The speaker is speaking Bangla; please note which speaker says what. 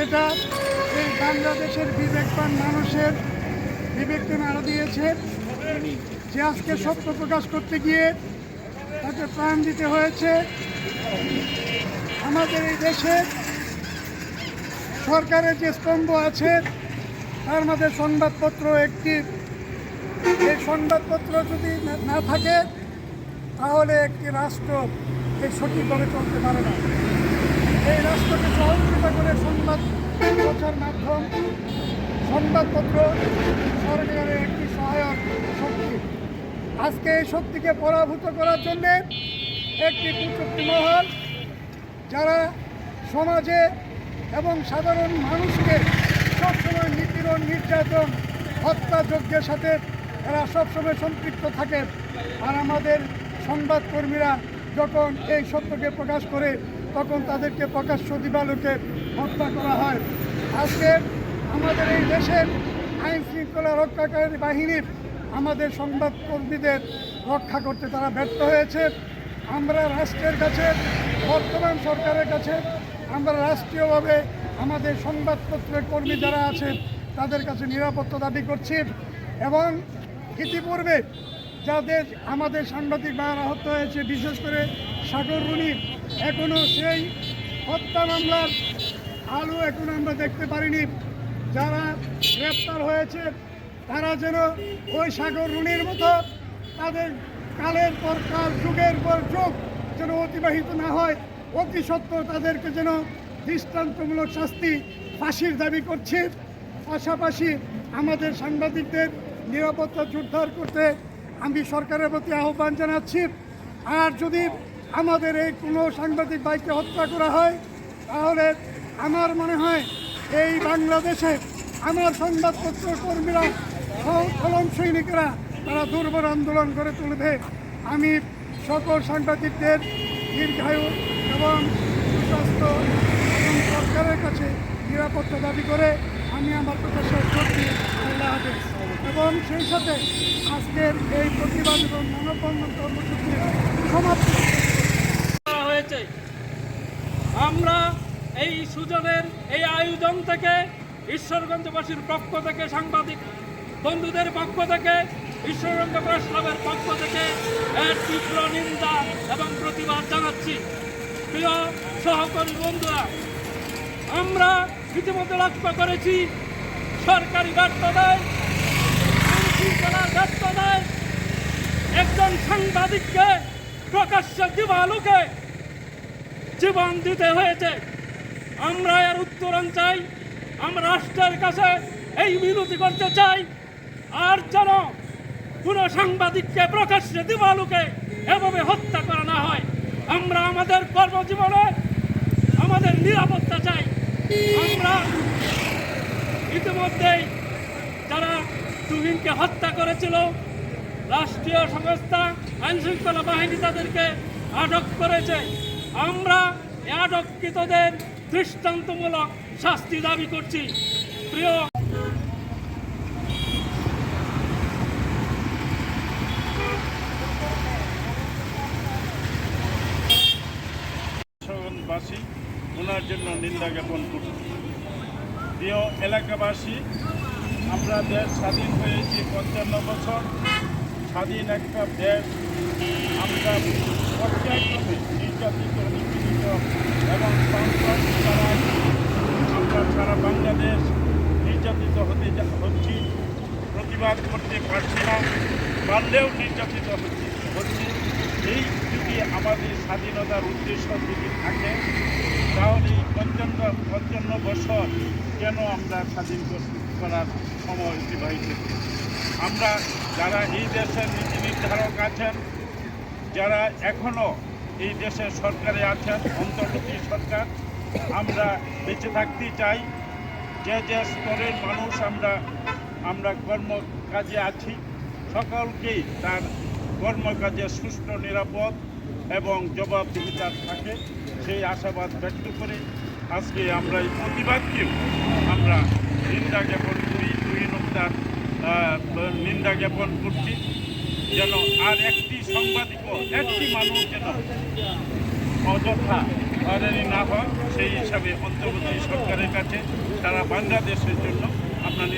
Speaker 1: সেটা এই বাংলাদেশের বিবেকবান মানুষের বিবেককে নাড়া দিয়েছে। যে আজকে সত্য প্রকাশ করতে গিয়ে তাকে প্রাণ দিতে হয়েছে। আমাদের এই দেশে সরকারের যে স্তম্ভ আছে, তার মধ্যে সংবাদপত্র একটি। এই সংবাদপত্র যদি না- থাকে, তাহলে একটি রাষ্ট্র এই সঠিকভাবে চলতে পারে না। এই রাষ্ট্রকে সহযোগিতা করে সংবাদ প্রচার মাধ্যম, সংবাদপত্র সরকারের একটি সহায়ক শক্তি। আজকে এই শক্তিকে পরাভূত করার জন্য একটি কুচুক্তি মহল, যারা সমাজে এবং সাধারণ মানুষকে সবসময় নিপীড়ন, নির্যাতন, হত্যাযজ্ঞের সাথে এরা সবসময় সম্পৃক্ত থাকে। আর আমাদের সংবাদকর্মীরা যখন এই সত্যকে প্রকাশ করে, তখন তাদেরকে প্রকাশ্য দিবালোকে হত্যা করা হয়। আজকে আমাদের এই দেশের আইন শৃঙ্খলা রক্ষাকারী বাহিনীর আমাদের সংবাদকর্মীদের রক্ষা করতে তারা ব্যর্থ হয়েছে। আমরা রাষ্ট্রের কাছে, বর্তমান সরকারের কাছে, আমরা রাষ্ট্রীয়ভাবে আমাদের সংবাদপত্রের কর্মী যারা আছেন, তাদের কাছে নিরাপত্তা দাবি করছি এবং ইতিপূর্বে যাদের আমাদের সাংবাদিক ভাইয়েরা আহত হয়েছে, বিশেষ করে সাগর রুনি এখনও সেই হত্যা মামলার আলো এখন আমরা দেখতে পারিনি। যারা গ্রেপ্তার হয়েছে, তারা যেন ওই সাগর রুনির মতো তাদের কালের পর কাল, যুগের পর যুগ যেন অতিবাহিত না হয়। অতি সত্ত্বর তাদেরকে যেন দৃষ্টান্তমূলক শাস্তি, ফাঁসির দাবি করছি। পাশাপাশি আমাদের সাংবাদিকদের নিরাপত্তা জোরদার করতে আমি সরকারের প্রতি আহ্বান জানাচ্ছি। আর যদি আমাদের এই কোনো সাংবাদিক ভাইকে হত্যা করা হয়, তাহলে আমার মনে হয় এই বাংলাদেশে আমার সংবাদপত্র কর্মীরা স- সৈনিকেরা, তারা দুর্বল আন্দোলন করে তুলবে। আমি সকল সাংবাদিকদের, দীর্ঘায়ু এবং সুস্বাস্থ্য এবং সরকারের কাছে নিরাপত্তা দাবি করে আমি আমার কথা শেষ করছি। আল্লাহ এবং সেই সাথে আজকের এই প্রতিবাদ এবং মানববন্ধন কর্মসূচি সমাপ্ত।
Speaker 2: হয়েছে। সুজনের এই আয়োজন থেকে, ঈশ্বরগঞ্জবাসীর পক্ষ থেকে, সাংবাদিক বন্ধুদের পক্ষ থেকে, ঈশ্বরগঞ্জ প্রেস ক্লাবের পক্ষ থেকে এর তীব্র নিন্দা এবং প্রতিবাদ জানাচ্ছি। প্রিয় সহকর্মী বন্ধুরা, আমরা ইতিমধ্যে লক্ষ্য করেছি, সরকারি ব্যর্থতায় ব্যর্থতায় একজন সাংবাদিককে প্রকাশ্য দিবালোকে জীবন দিতে হয়েছে। আমরা এর উত্তরণ চাই, আমরা রাষ্ট্রের কাছে এই মিনতি করতে চাই। আর যেন কোনো সাংবাদিককে, প্রকাশ্যে দিবালুকে এভাবে হত্যা করা না হয়। আমরা আমাদের কর্মজীবনে আমাদের নিরাপত্তা চাই। আমরা ইতিমধ্যেই যারা তুহিনকে হত্যা করেছিল, রাষ্ট্রীয় সংস্থা, আইনশৃঙ্খলা বাহিনী তাদেরকে আটক করেছে। আমরা আটককৃতদের দৃষ্টান্তমূলক শাস্তি দাবি করছি। প্রিয়
Speaker 3: ওনার জন্য নিন্দা জ্ঞাপন করছি। প্রিয় এলাকাবাসী, আমরা দেশ স্বাধীন হয়েছি পঞ্চান্ন বছর। স্বাধীন একটা দেশ। আমরা পর্যায়ক্রমে নির্যাতিত, নিপীড়িত এবং সন্ত্রাস ছাড়া আমরা সারা বাংলাদেশ নির্যাতিত হতে যা- হচ্ছি প্রতিবাদ করতে পারছি না, পারলেও নির্যাতিত হচ্ছে হচ্ছি এই যদি আমাদের স্বাধীনতার উদ্দেশ্য যদি থাকে, তাহলে পঞ্চান্ন পঞ্চান্ন বছর কেন আমরা স্বাধীন কর- করার সময় অতিবাহিত? আমরা যারা এই দেশের নীতি নির্ধারক আছেন, যারা এখনও এই দেশের সরকারে আছেন, অন্তর্বর্তী সরকার, আমরা বেঁচে থাকতে চাই যে যে স্তরের মানুষ আমরা আমরা কর্মকাজে আছি। সকলকেই তার কর্মকাজে সুষ্ঠু, নিরাপদ এবং জবাবদিহিতা থাকে, সেই আশাবাদ ব্যক্ত করে আজকে আমরা এই প্রতিবাদকেও আমরা নিন্দা জ্ঞাপন করি, দুই নক্তার নিন্দা জ্ঞাপন করছি যেন আর একটি সাংবাদিক একটি মানুষ যেন অযথা হয়রানি না হয়, সেই হিসাবে অন্তর্বর্তী সরকারের কাছে সারা বাংলাদেশের জন্য আপনার